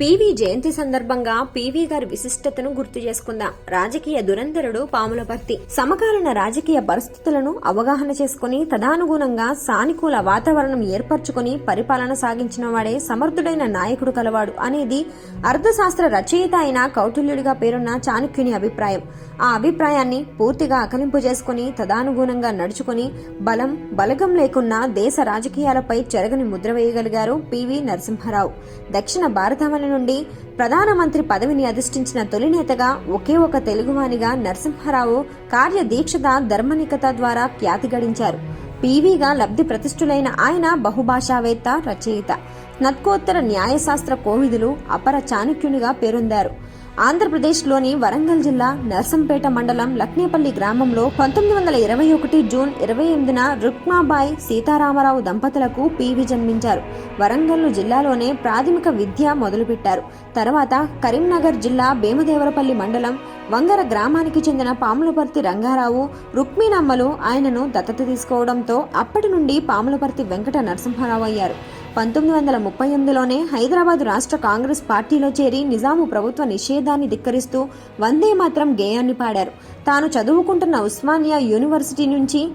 PV జయంతి సందర్భంగా PV గారి విశిష్టతను గుర్తు చేసుకుందాం. రాజకీయ దురంధరుడు పాములపర్తి సమకాలీన రాజకీయ పరిస్థితులను అవగాహన చేసుకుని తదానుగుణంగా సానుకూల వాతావరణం ఏర్పరచుకుని పరిపాలన సాగించిన వాడే సమర్థుడైన నాయకుడు కలవాడు అనేది అర్థశాస్త్ర రచయిత అయిన కౌటిల్యుడిగా పేరున్న చాణక్యుని అభిప్రాయం. ఆ అభిప్రాయాన్ని పూర్తిగా అకలింపు చేసుకుని తదానుగుణంగా నడుచుకుని బలం బలగం లేకున్నా దేశ రాజకీయాలపై చెరగని ముద్ర వేయగలిగారు పివి నరసింహారావు. దక్షిణ భారతమని నుండి ప్రధానమంత్రి పదవిని అధిష్ఠించిన తొలినేతగా ఒకే ఒక తెలుగువానిగా నరసింహారావు కార్యదీక్షత ధర్మనికత ద్వారా ఖ్యాతి గడించారు. పీవీగా లబ్ధి ప్రతిష్ఠులైన ఆయన బహుభాషావేత్త రచయిత. స్నత్కోత్తర న్యాయశాస్త్ర కోవిదులు అపర చాణక్యునిగా పేరొందారు. ఆంధ్రప్రదేశ్లోని వరంగల్ జిల్లా నర్సంపేట మండలం లక్నేపల్లి గ్రామంలో పంతొమ్మిది వందల ఇరవై ఒకటి జూన్ ఇరవై ఎనిమిదిన రుక్మాబాయి సీతారామరావు దంపతులకు పీవి జన్మించారు. వరంగల్ జిల్లాలోనే ప్రాథమిక విద్య మొదలుపెట్టారు. తర్వాత కరీంనగర్ జిల్లా భీమదేవరపల్లి మండలం వంగర గ్రామానికి చెందిన పాములపర్తి రంగారావు రుక్మిణమ్మలు ఆయనను దత్తత తీసుకోవడంతో అప్పటి నుండి పాములపర్తి వెంకట నరసింహారావు అయ్యారు. పంతొమ్మిది వందల ముప్పై ఎనిమిదిలోనే హైదరాబాద్ రాష్ట్ర కాంగ్రెస్ పార్టీలో చేరి నిజాము ప్రభుత్వ నిషేధాన్ని ధిక్కరిస్తూ వందే మాత్రం గేయాన్ని పాడారు. తాను చదువుకుంటున్న ఉస్మానియా యూనివర్సిటీ నుంచి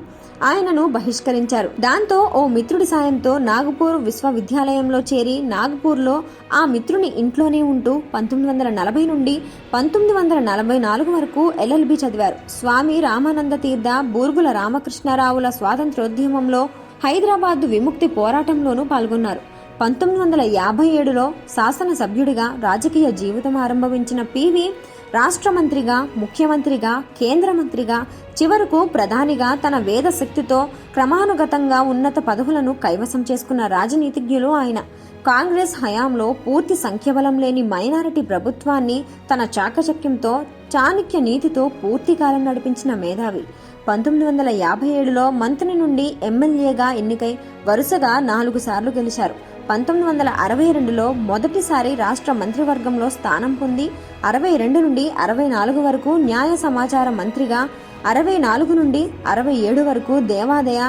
ఆయనను బహిష్కరించారు. దాంతో ఓ మిత్రుడి సాయంతో నాగపూర్ విశ్వవిద్యాలయంలో చేరి నాగపూర్లో ఆ మిత్రుని ఇంట్లోనే ఉంటూ పంతొమ్మిది వందల నలభై నుండి పంతొమ్మిది వందల నలభై నాలుగు వరకు ఎల్ఎల్బి చదివారు. స్వామి రామానంద తీర్థ బూర్గుల రామకృష్ణారావుల స్వాతంత్రోద్యమంలో హైదరాబాద్ విముక్తి పోరాటంలోనూ పాల్గొన్నారు. పంతొమ్మిది వందల యాభై ఏడులో శాసనసభ్యుడిగా రాజకీయ జీవితం ఆరంభించిన పివి రాష్ట్ర మంత్రిగా ముఖ్యమంత్రిగా కేంద్ర మంత్రిగా చివరకు ప్రధానిగా తన వేద శక్తితో క్రమానుగతంగా ఉన్నత పదవులను కైవసం చేసుకున్న రాజనీతిజ్ఞులు ఆయన. కాంగ్రెస్ హయాంలో పూర్తి సంఖ్యబలం లేని మైనారిటీ ప్రభుత్వాన్ని తన చాకచక్యంతో చాణక్య నీతితో పూర్తికాలం నడిపించిన మేధావి. పంతొమ్మిది వందల యాభై ఏడులో మంత్రి నుండి ఎమ్మెల్యేగా ఎన్నికై వరుసగా నాలుగు సార్లు గెలిచారు. పంతొమ్మిది వందల అరవై రెండులో మొదటిసారి రాష్ట్ర మంత్రివర్గంలో స్థానం పొంది అరవై రెండు నుండి అరవై నాలుగు వరకు న్యాయ సమాచార మంత్రిగా అరవై నాలుగు నుండి అరవై ఏడు వరకు దేవాదాయ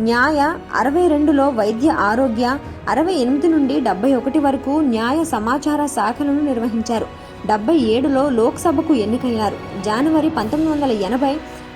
న్యాయ అరవై రెండులో వైద్య ఆరోగ్య అరవై ఎనిమిది నుండి డెబ్బై ఒకటి వరకు న్యాయ సమాచార శాఖలను నిర్వహించారు. డెబ్బై ఏడులో లోక్సభకు ఎన్నికయ్యారు జనవరి పంతొమ్మిది వందల ఎనభై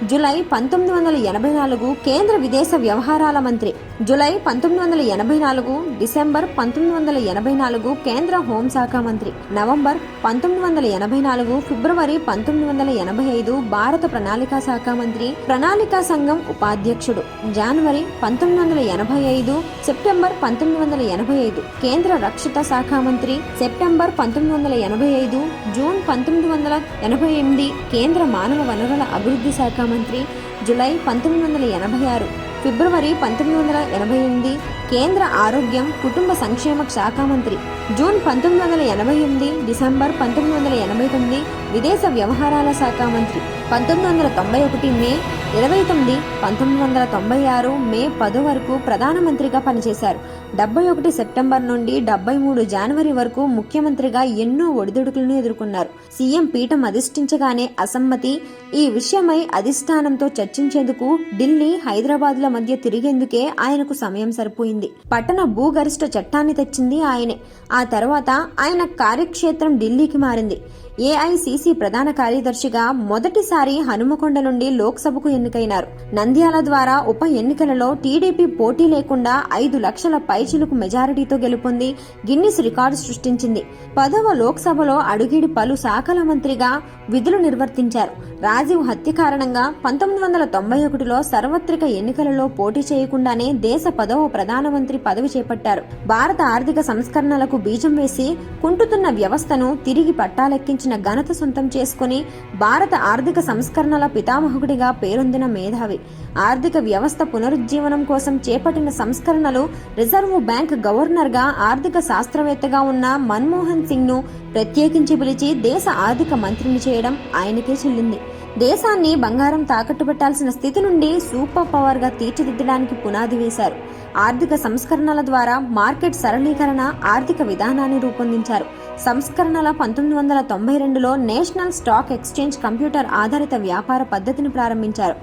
జులై పంతొమ్మిది వందల ఎనభై నాలుగు కేంద్ర విదేశ వ్యవహారాల మంత్రి. జులై పంతొమ్మిది వందల ఎనభై నాలుగు డిసెంబర్ పంతొమ్మిది వందల ఎనభై నాలుగు కేంద్ర హోంశాఖ మంత్రి. నవంబర్ పంతొమ్మిది వందల ఎనభై నాలుగు ఫిబ్రవరి పంతొమ్మిది వందల ఎనభై ఐదు భారత ప్రణాళికా శాఖ మంత్రి ప్రణాళికా సంఘం ఉపాధ్యక్షుడు. జనవరి పంతొమ్మిది వందల ఎనభై ఐదు సెప్టెంబర్ పంతొమ్మిది వందల ఎనభై ఐదు కేంద్ర రక్షిత శాఖ మంత్రి. సెప్టెంబర్ పంతొమ్మిది వందల ఎనభై ఐదు జూన్ పంతొమ్మిది వందల ఎనభై ఎనిమిది కేంద్ర మానవ వనరుల అభివృద్ధి శాఖ మంత్రి జులై పంతొమ్మిది వందల ఎనభై ఆరు ఫిబ్రవరి పంతొమ్మిది వందల ఎనభై ఎనిమిది కేంద్ర ఆరోగ్యం కుటుంబ సంక్షేమ శాఖ మంత్రి. జూన్ పంతొమ్మిది వందల ఎనభై ఎనిమిది డిసెంబర్ పంతొమ్మిది వందల ఎనభై తొమ్మిది విదేశ వ్యవహారాల శాఖ మంత్రి. పంతొమ్మిది వందల తొంభై ఒకటి మే ఇరవై తొమ్మిది పంతొమ్మిది వందల తొంభై ఆరు మే పదో వరకు ప్రధానమంత్రిగా పనిచేశారు. డెబ్బై ఒకటి సెప్టెంబర్ నుండి డెబ్బై మూడు జనవరి వరకు ముఖ్యమంత్రిగా ఎన్నో ఒడిదుడుకులను ఎదుర్కొన్నారు. సీఎం పీఠం అధిష్ఠించగానే అసమ్మతి ఈ విషయమై అధిష్టానంతో చర్చించేందుకు ఢిల్లీ హైదరాబాద్ల మధ్య తిరిగేందుకే ఆయనకు సమయం సరిపోయింది. పట్టణ భూగరిష్ట చట్టాన్ని తెచ్చింది ఆయనే. ఆ తర్వాత ఆయన కార్యక్షేత్రం ఢిల్లీకి మారింది. ఏఐసిసి ప్రధాన కార్యదర్శిగా మొదటిసారి హనుమకొండ నుండి లోక్సభకు ఎన్నికైనారు. నంద్యాల ద్వారా ఉప ఎన్నికలలో టీడీపీ పోటీ లేకుండా ఐదు లక్షల పైచిలుకు మెజారిటీతో గెలుపొంది గిన్నిస్ రికార్డు సృష్టించింది. పదవ లోక్సభలో అడుగిడి పలు శాఖల మంత్రిగా విధులు నిర్వర్తించారు. రాజీవ్ హత్య కారణంగా పంతొమ్మిది వందల తొంభై ఒకటిలో సార్వత్రిక ఎన్నికలలో పోటీ చేయకుండానే దేశ పదవ ప్రధానమంత్రి పదవి చేపట్టారు. భారత ఆర్థిక సంస్కరణలకు బీజం వేసి కుంటుతున్న వ్యవస్థను తిరిగి పట్టాలెక్కించిన ఘనత సొంతం చేసుకుని భారత ఆర్థిక సంస్కరణల పితామహుడిగా పేరొందిన మేధావి. ఆర్థిక వ్యవస్థ పునరుజ్జీవనం కోసం చేపట్టిన సంస్కరణలు రిజర్వ్ బ్యాంక్ గవర్నర్గా ఆర్థిక శాస్త్రవేత్తగా ఉన్న మన్మోహన్ సింగ్ను ప్రత్యేకించి పిలిచి దేశ ఆర్థిక మంత్రిని చేయడం ఆయనకే చెల్లింది. దేశాన్ని బంగారం తాకట్టు పెట్టాల్సిన స్థితి నుండి సూపర్ పవర్గా తీర్చిదిద్దడానికి పునాది వేశారు. ఆర్థిక సంస్కరణల ద్వారా మార్కెట్ సరళీకరణ ఆర్థిక విధానాన్ని రూపొందించారు. సంస్కరణల పంతొమ్మిది వందల తొంభై రెండులో నేషనల్ స్టాక్ ఎక్స్చేంజ్ కంప్యూటర్ ఆధారిత వ్యాపార పద్ధతిని ప్రారంభించారు.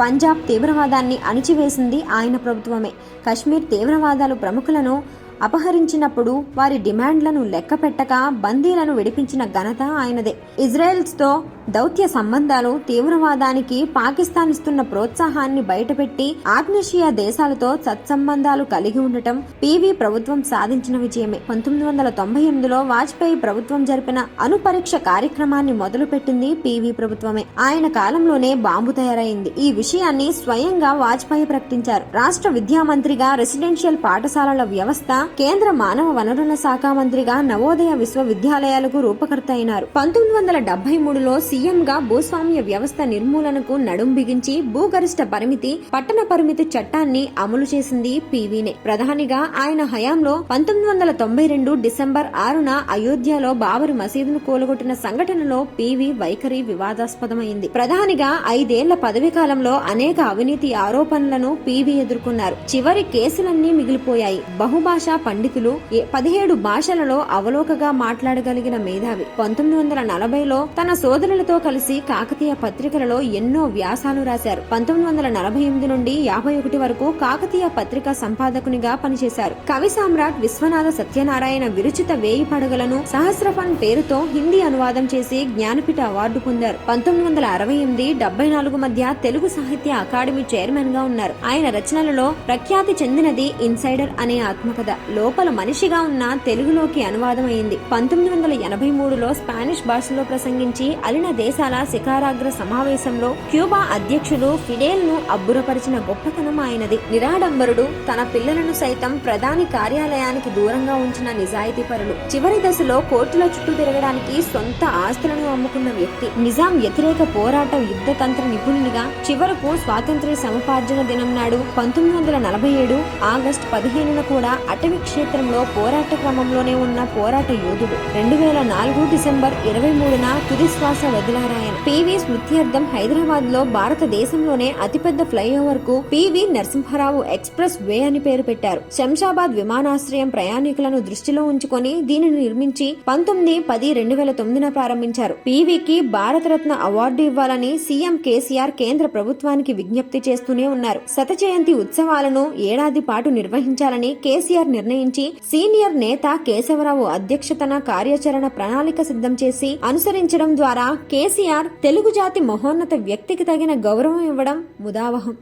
పంజాబ్ తీవ్రవాదాన్ని అణిచివేసింది ఆయన ప్రభుత్వమే. కశ్మీర్ తీవ్రవాదాలు ప్రముఖులను అపహరించినప్పుడు వారి డిమాండ్లను లెక్క పెట్టక బందీలను విడిపించిన ఘనత ఆయనదే. ఇజ్రాయెల్స్తో దౌత్య సంబంధాలు తీవ్రవాదానికి పాకిస్తాన్ ఇస్తున్న ప్రోత్సాహాన్ని బయటపెట్టి ఆగ్నేషియా దేశాలతో సత్సంబంధాలు కలిగి ఉండటం పీవీ ప్రభుత్వం సాధించిన విజయమే. పంతొమ్మిది వందల తొంభై ఎనిమిదిలో వాజ్పేయి ప్రభుత్వం జరిపిన అనుపరీక్ష కార్యక్రమాన్ని మొదలుపెట్టింది పీవీ ప్రభుత్వమే. ఆయన కాలంలోనే బాంబు తయారైంది. ఈ విషయాన్ని స్వయంగా వాజ్పేయి ప్రకటించారు. రాష్ట్ర విద్యా మంత్రిగా రెసిడెన్షియల్ పాఠశాలల వ్యవస్థ కేంద్ర మానవ వనరుల శాఖ మంత్రిగా నవోదయ విశ్వవిద్యాలయాలకు రూపకర్త అయినారు. పంతొమ్మిది వందల డెబ్బై మూడులో సీఎంగా భూస్వామ్య వ్యవస్థ నిర్మూలనకు నడుం బిగించి భూగరిష్ట పరిమితి పట్టణ పరిమితి చట్టాన్ని అమలు చేసింది పీవీనే. ప్రధానిగా ఆయన హయాంలో పంతొమ్మిది వందల తొంభై రెండు డిసెంబర్ ఆరున అయోధ్యలో బాబరు మసీదును కూలగొట్టిన సంఘటనలో పీవీ వైఖరి వివాదాస్పదమైంది. ప్రధానిగా ఐదేళ్ళ పదవీ కాలంలో అనేక అవినీతి ఆరోపణలను పీవీ ఎదుర్కొన్నారు. చివరి కేసులన్నీ మిగిలిపోయాయి. బహుభాషా పండితులు ఏ- పదిహేడు భాషలలో అవలోకగా మాట్లాడగలిగిన మేధావి. పంతొమ్మిది వందల నలభైలో తన సోదరులతో కలిసి కాకతీయ పత్రికలలో ఎన్నో వ్యాసాలు రాశారు. పంతొమ్మిది వందల నలభై ఎనిమిది నుండి యాభై ఒకటి వరకు కాకతీయ పత్రిక సంపాదకునిగా పనిచేశారు. కవి సామ్రాట్ విశ్వనాథ సత్యనారాయణ విరుచిత వేయి పడగలను సహస్రఫన్ పేరుతో హిందీ అనువాదం చేసి జ్ఞానపీఠ అవార్డు పొందారు. పంతొమ్మిది వందల అరవై ఎనిమిది డెబ్బై నాలుగు మధ్య తెలుగు సాహిత్య అకాడమీ చైర్మన్గా ఉన్నారు. ఆయన రచనలలో ప్రఖ్యాతి చెందినది ఇన్సైడర్ అనే ఆత్మకథ. లోపల మనిషిగా ఉన్న తెలుగులోకి అనువాదమైంది. పంతొమ్మిది వందల ఎనభై మూడులో స్పానిష్ భాషలో ప్రసంగించి అలిన దేశాల శిఖారాగ్ర సమావేశంలో క్యూబా అధ్యక్షులు ఫిడేల్ను అబ్బురపరిచిన గొప్పతనం ఆయనది. నిరాడంబరుడు తన పిల్లలను సైతం ప్రధాని కార్యాలయానికి దూరంగా ఉంచిన నిజాయితీ పరులు చివరి దశలో కోర్టుల చుట్టూ తిరగడానికి సొంత ఆస్తులను అమ్ముకున్న వ్యక్తి. నిజాం వ్యతిరేక పోరాట యుద్ధ తంత్ర నిపుణునిగా చివరకు స్వాతంత్ర్య సముపార్జన దినం నాడు పంతొమ్మిది వందల నలభై ఏడు ఆగస్టు పదిహేనున కూడా అటవీ క్షేత్రంలో పోరాట క్రమంలోనే ఉన్న పోరాట యోధుడు. రెండు వేల నాలుగు డిసెంబర్ ఇరవై మూడున తుది శ్వాస వదిలారాయన. పివి స్మృత్యర్థం హైదరాబాద్లో భారతదేశంలోనే అతిపెద్ద ఫ్లైఓవర్కు పివి నరసింహారావు ఎక్స్ప్రెస్ వే అని పేరు పెట్టారు. శంషాబాద్ విమానాశ్రయం ప్రయాణికులను దృష్టిలో ఉంచుకొని దీనిని నిర్మించి పంతొమ్మిది పది రెండు వేల తొమ్మిదిన ప్రారంభించారు. పీవీకి భారతరత్న అవార్డు ఇవ్వాలని సీఎం కేసీఆర్ కేంద్ర ప్రభుత్వానికి విజ్ఞప్తి చేస్తూనే ఉన్నారు. శత జయంతి ఉత్సవాలను ఏడాది పాటు నిర్వహించాలని కేసీఆర్ నిర్ణయించి సీనియర్ నేత కేశవరావు అధ్యక్షతన కార్యాచరణ ప్రణాళిక సిద్ధం చేసి అనుసరించడం ద్వారా కేసీఆర్ తెలుగు జాతి మహోన్నత వ్యక్తికి తగిన గౌరవం ఇవ్వడం ముదావహం